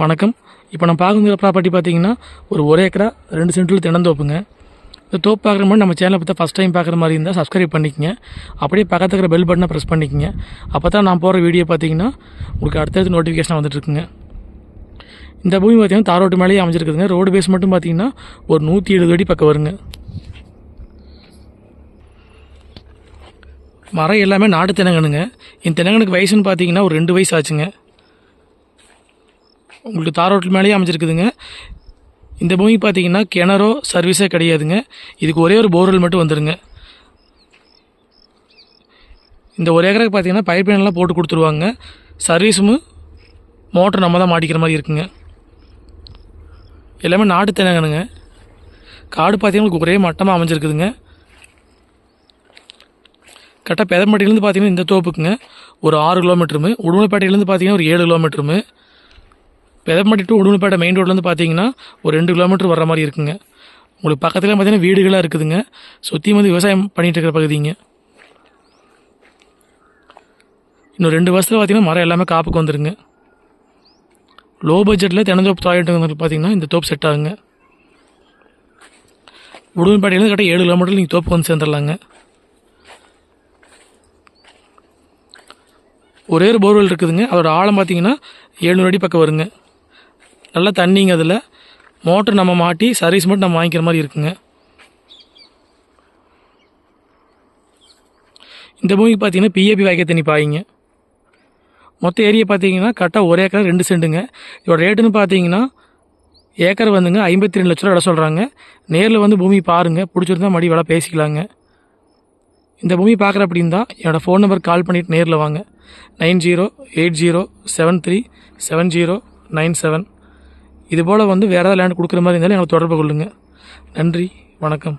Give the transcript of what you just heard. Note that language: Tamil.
வணக்கம். இப்போ நான் பார்க்குற ப்ராப்பர்ட்டி பார்த்தீங்கன்னா ஒரு ஒரே ஏக்கரா ரெண்டு சென்டில் தினந்தோப்புங்க இந்த தோப்பு பார்க்குற மாதிரி நம்ம சேனலை பற்றி ஃபஸ்ட் டைம் பார்க்குற மாதிரி இருந்தால் சப்ஸ்கிரைப் பண்ணிக்கங்க. அப்படியே பக்கத்துல இருக்கிற பெல் பட்டனை ப்ரெஸ் பண்ணிக்கங்க. அப்போ தான் நான் போகிற வீடியோ பார்த்தீங்கன்னா உங்களுக்கு அடுத்தடுத்து நோட்டிஃபிகேஷன் வந்துட்டுருக்குங்க. இந்த பூமி பார்த்தீங்கன்னா தாரோட்டு மேலேயே அமைஞ்சிருக்குதுங்க. ரோடு பேஸ் மட்டும் பார்த்தீங்கன்னா ஒரு நூற்றி எழுபது அடி பக்கம் வருங்க. மரம் எல்லாமே நாட்டு தினங்கனுங்க இந்த தினங்கனுக்கு வயசுன்னு பார்த்தீங்கன்னா ஒரு ரெண்டு வயசு ஆச்சுங்க. உங்களுக்கு தார் ரோட்டில் மேலேயே அமைஞ்சிருக்குதுங்க. இந்த பூமி பார்த்தீங்கன்னா கிணறோ சர்வீஸே கிடையாதுங்க. இதுக்கு ஒரே ஒரு போர்வெல் மட்டும் வந்துடுங்க இந்த ஒரு ஏக்கருக்கு பார்த்தீங்கன்னா பைப் லைன்லாம் போட்டு கொடுத்துருவாங்க. சர்வீஸும் மோட்டர் நம்ம தான் மாட்டிக்கிற மாதிரி இருக்குங்க. எல்லாமே நாட்டு தென்னங்கனுங்க காடு பார்த்தீங்கன்னா உங்களுக்கு ஒரே மட்டமாக அமைஞ்சிருக்குதுங்க. கரெக்டாக பெதம்பட்டியிலேருந்து பார்த்தீங்கன்னா இந்த தோப்புக்குங்க. ஒரு ஆறு கிலோமீட்டருமே உடுமலைப்பேட்டையிலேருந்து பார்த்தீங்கன்னா ஒரு ஏழு கிலோமீட்டருமே பெதம்பட்டி டு உடுமலைப்பேட்டை மெயின் ரோட்லேருந்து பார்த்தீங்கன்னா ஒரு ரெண்டு கிலோமீட்டர் வர மாதிரி இருக்குங்க. உங்களுக்கு பக்கத்தில் பார்த்தீங்கன்னா வீடுகளாக இருக்குதுங்க. சுற்றியும் வந்து விவசாயம் பண்ணிகிட்டு இருக்கிற பகுதிங்க. இன்னும் ரெண்டு வருஷத்தில் பார்த்தீங்கன்னா மரம் எல்லாமே காப்புக்கு வந்துடுங்க லோ பட்ஜெட்டில் தென்னந்தோப்பு தாயிட்டு பார்த்தீங்கன்னா இந்த தோப்பு செட் ஆகுங்க. உடுமலைப்பேட்டையிலேருந்து கரெக்டாக ஏழு கிலோமீட்டர் நீங்கள் தோப்பு வந்து சேர்ந்துடலாங்க. ஒரே ஒரு போர்வெல் இருக்குதுங்க. அதோடய ஆழம் பார்த்தீங்கன்னா எழுநூறு அடி பக்கம் வருங்க. நல்லா தண்ணிங்க அதில். மோட்டர் நம்ம மாட்டி சர்வீஸ் மட்டும் நம்ம வாங்கிக்கிற மாதிரி இருக்குங்க. இந்த பூமிக்கு பார்த்தீங்கன்னா பிஏபி வாய்க்க தண்ணி பாயிங்க. மொத்த ஏரியா பார்த்தீங்கன்னா கரெக்டாக ஒரு ஏக்கர் ரெண்டு சென்ட்டுங்க இதோட ரேட்டுன்னு பார்த்தீங்கன்னா ஏக்கர் வந்துங்க ஐம்பத்தி ரெண்டு லட்ச ரூபா இடம் சொல்கிறாங்க நேரில் வந்து பூமி பாருங்கள் பிடிச்சிருந்தா மடி வேலை பேசிக்கலாங்க. இந்த பூமி பார்க்குற அப்படின்னு தான் என்னோடய ஃபோன் நம்பர் கால் பண்ணிவிட்டு நேரில் வாங்க. Nine zero eight zero seven three seven zero nine seven. இதுபோல் வந்து வேறு ஏதாவது லேண்ட் கொடுக்குற மாதிரி இருந்தாலும் எனக்கு தொடர்பு கொள்ளுங்கள் நன்றி வணக்கம்.